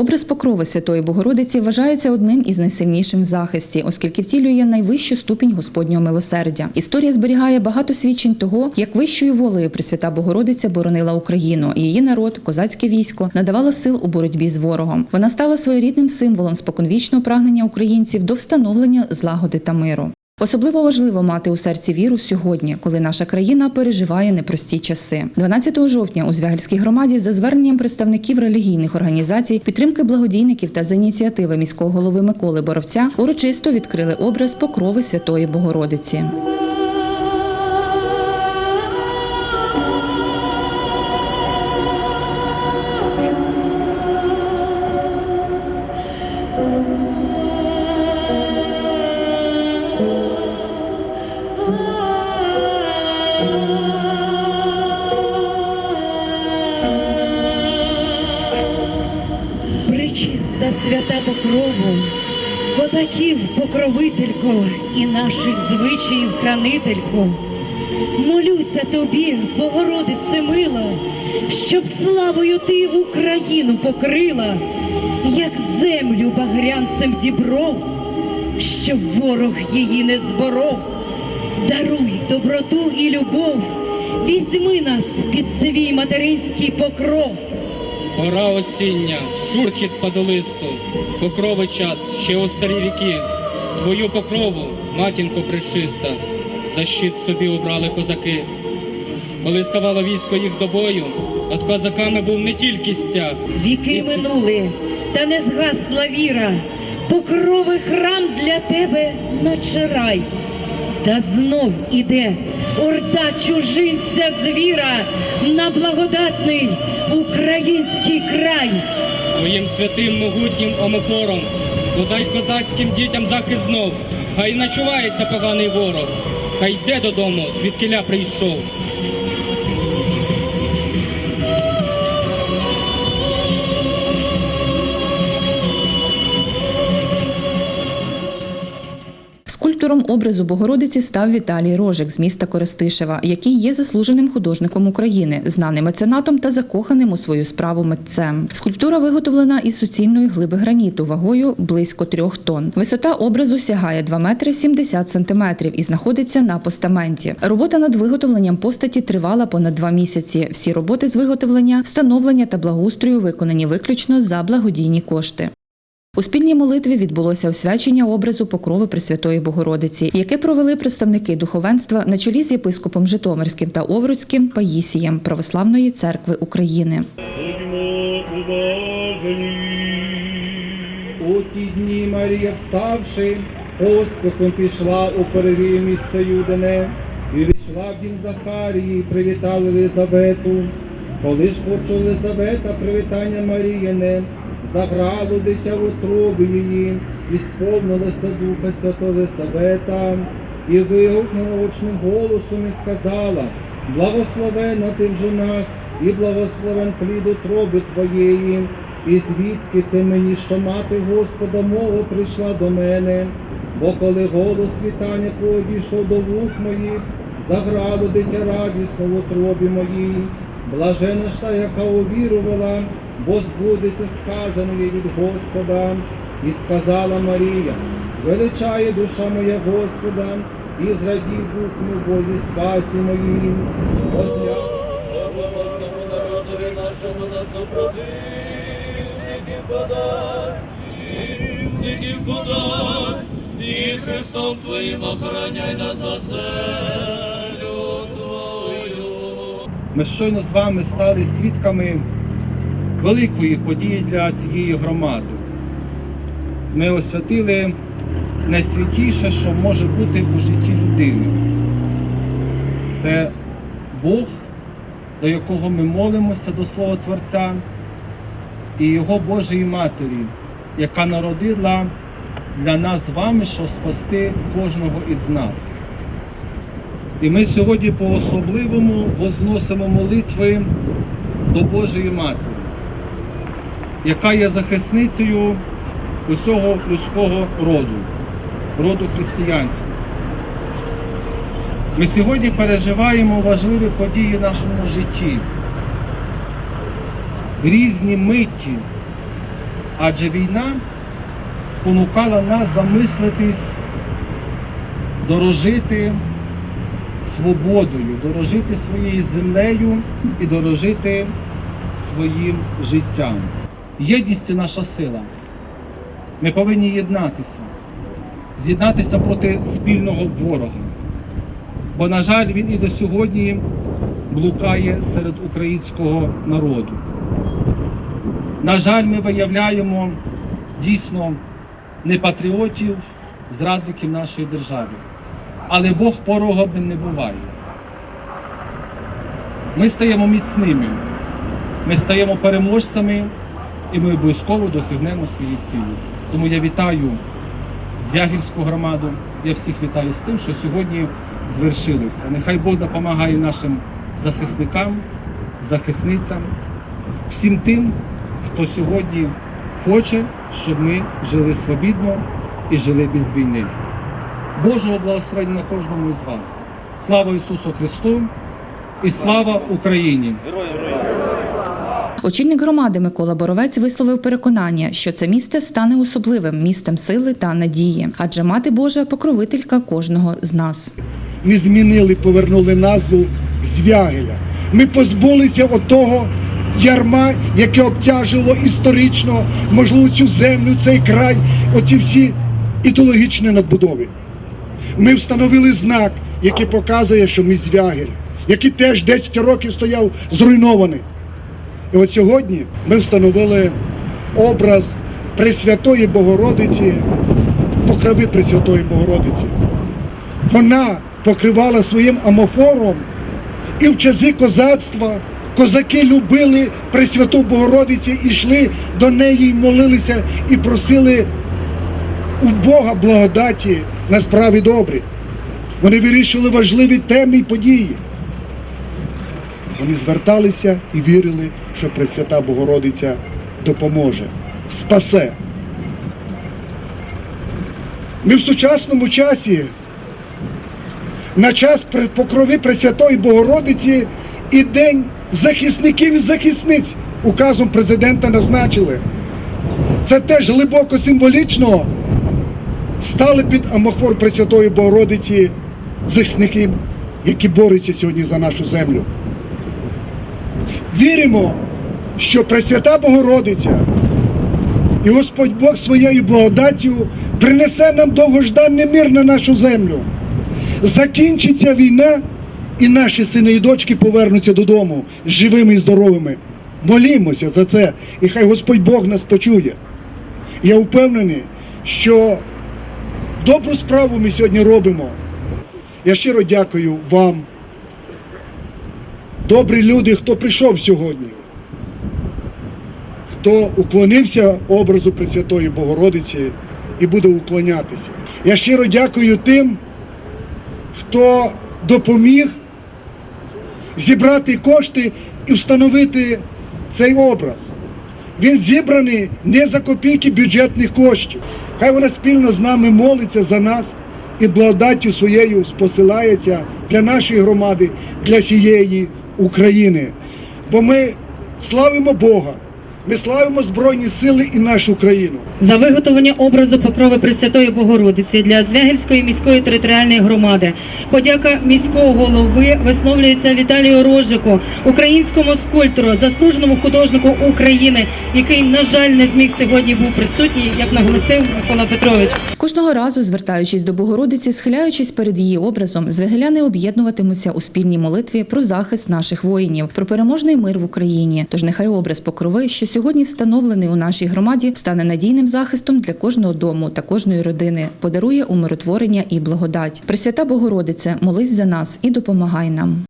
Образ покрови Святої Богородиці вважається одним із найсильнішим в захисті, оскільки втілює найвищу ступінь Господнього милосердя. Історія зберігає багато свідчень того, як вищою волею Пресвята Богородиця боронила Україну. Її народ, козацьке військо, надавала сил у боротьбі з ворогом. Вона стала своєрідним символом споконвічного прагнення українців до встановлення злагоди та миру. Особливо важливо мати у серці віру сьогодні, коли наша країна переживає непрості часи. 12 жовтня у Звягельській громаді за зверненням представників релігійних організацій, підтримки благодійників та за ініціативи міського голови Миколи Боровця урочисто відкрили образ покрови Святої Богородиці. Свята покрову, козаків покровителько і наших звичаїв хранителько. Молюся тобі, Богородице мила, щоб славою ти Україну покрила, як землю багрянцем дібров, щоб ворог її не зборов. Даруй доброту і любов, візьми нас під свій материнський покров. Пора осіння, шурхіт падолисту, покрови час ще у старі віки. Твою покрову, матінко пречиста, за щит собі обрали козаки. Коли ставало військо їх до бою, над козаками був не тільки стяг. Віки минули, та не згасла віра, покровий храм для тебе наче рай. Та знов іде орда чужинця звіра на благодатний український край. Своїм святим могутнім омофором, подай козацьким дітям захист знов, хай начувається поганий ворог, хай йде додому, звідкиля прийшов. Скульптором образу Богородиці став Віталій Рожик з міста Коростишева, який є заслуженим художником України, знаним меценатом та закоханим у свою справу митцем. Скульптура виготовлена із суцільної глиби граніту вагою близько трьох тонн. Висота образу сягає 2 метри 70 сантиметрів і знаходиться на постаменті. Робота над виготовленням постаті тривала понад два місяці. Всі роботи з виготовлення, встановлення та благоустрою виконані виключно за благодійні кошти. У спільній молитві відбулося освячення образу покрови Пресвятої Богородиці, яке провели представники духовенства на чолі з єпископом Житомирським та Овруцьким Паїсієм Православної церкви України. У ті дні Марія, вставши, поспіхом пішла у перевій місто Юдине і війшла в дім Захарії, і привітали Елизавету. Коли ж почули Елизавета привітання Маріїне, заграло дитя в утробі її, і сповнилося Духа Святого Елизавета, і вигукнула гучним голосом і сказала, благословена ти в жінах, і благословен плід утроби твоєї. І звідки це мені, що мати Господа мого прийшла до мене? Бо коли голос вітання твого дійшов до вух моїх, заграло дитя радісно в утробі моїй. Блажена ж та, яка увірувала, бо збудеться сказане від Господа. І сказала Марія, величає душа моя Господа, і зрадів дух мій Бозі спасі моїм. Возля... Богословному народові нашому нас супротивників подай, противників подай, і Христом Твоїм охороняй нас оселю Твою. Ми щойно з вами стали свідками великої події для цієї громади. Ми освятили найсвятіше, що може бути у житті людини. Це Бог, до якого ми молимося до Слова Творця, і Його Божої Матері, яка народила для нас з вами, щоб спасти кожного із нас. І ми сьогодні по-особливому возносимо молитви до Божої Матері, яка є захисницею усього людського роду, роду християнського. Ми сьогодні переживаємо важливі події в нашому житті, різні миті, Адже війна спонукала нас замислитись, дорожити свободою, дорожити своєю землею і дорожити своїм життям. Єдність це наша сила. Ми повинні єднатися, з'єднатися проти спільного ворога. Бо, на жаль, він і до сьогодні блукає серед українського народу. На жаль, ми виявляємо дійсно не патріотів, зрадників нашої держави. Але Бог порогом не буває. Ми стаємо міцними, ми стаємо переможцями і ми обов'язково досягнемо своєї цілі. Тому я вітаю Звягільську громаду, я всіх вітаю з тим, що сьогодні звершилося. Нехай Бог допомагає нашим захисникам, захисницям, всім тим, хто сьогодні хоче, щоб ми жили свобідно і жили без війни. Божого благословення на кожному із вас. Слава Ісусу Христу і слава Україні! Очільник громади Микола Боровець висловив переконання, що це місце стане особливим містом сили та надії, адже мати Божа покровителька кожного з нас. ми змінили, повернули назву Звягеля. Ми позбулися отого ярма, яке обтяжило історично, можливо, цю землю, цей край, оці всі ідеологічні надбудови. Ми встановили знак, який показує, що ми Звягель, який теж 10 років стояв зруйнований. І от сьогодні ми встановили образ Пресвятої Богородиці, покрови Пресвятої Богородиці вона покривала своїм амофором, і в часи козацтва козаки любили Пресвяту Богородицю, і йшли до неї, молилися і просили у Бога благодаті на справі добрі. Вони вирішували важливі теми і події. Вони зверталися і вірили, що Пресвята Богородиця допоможе, спасе. Ми в сучасному часі на час покрови Пресвятої Богородиці і День захисників і захисниць указом президента назначили. Це теж глибоко символічно стали під амофор Пресвятої Богородиці захисники, які борються сьогодні за нашу землю. Віримо, що Пресвята Богородиця і Господь Бог своєю благодаттю принесе нам довгожданий мир на нашу землю закінчиться війна, і наші сини і дочки повернуться додому живими і здоровими. Молімося за це, і хай Господь Бог нас почує. Я впевнений, що добру справу ми сьогодні робимо. Я щиро дякую вам, добрі люди, хто прийшов сьогодні, хто уклонився образу Пресвятої Богородиці і буде уклонятися. Я щиро дякую тим, хто допоміг зібрати кошти і встановити цей образ. Він зібраний не за копійки бюджетних коштів. Хай вона спільно з нами молиться за нас і благодаттю своєю спосилається для нашої громади, для всієї України. Бо ми славимо Бога, ми славимо Збройні Сили і нашу країну. за виготовлення образу покрови Пресвятої Богородиці для Звягельської міської територіальної громади. Подяка міського голови висловлюється Віталію Рожику, українському скульптору, заслуженому художнику України, який, на жаль, не зміг сьогодні був присутній, як наголосив Микола Петрович. Кожного разу, звертаючись до Богородиці, схиляючись перед її образом, звегеляни об'єднуватимуться у спільній молитві про захист наших воїнів, про переможний мир в Україні. Тож нехай образ покрови, що сьогодні встановлений у нашій громаді, стане надійним захистом для кожного дому та кожної родини, подарує умиротворення і благодать. Пресвята Богородице, молись за нас і допомагай нам.